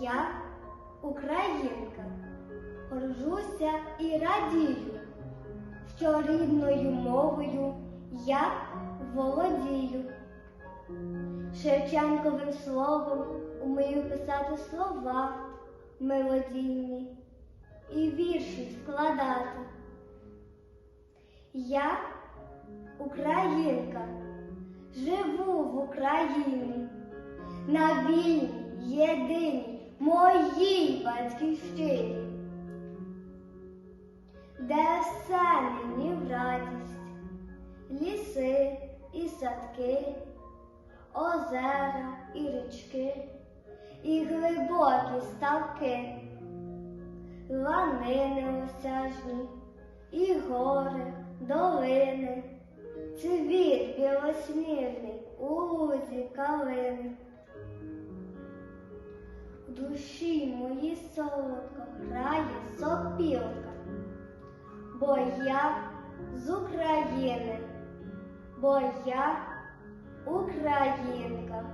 Я українка, горжуся і радію, що рідною мовою я володію. Шевченковим словом умію писати слова мелодійні і вірші складати. Я українка, живу в Україні на вільній моїй батьківщині, де все в радість, ліси і садки, озера і річки, і глибокі ставки, лани неосяжні, і гори, долини, цвіт білосніжний у душі мої солодко грає сопілка, бо я з України, бо я українка.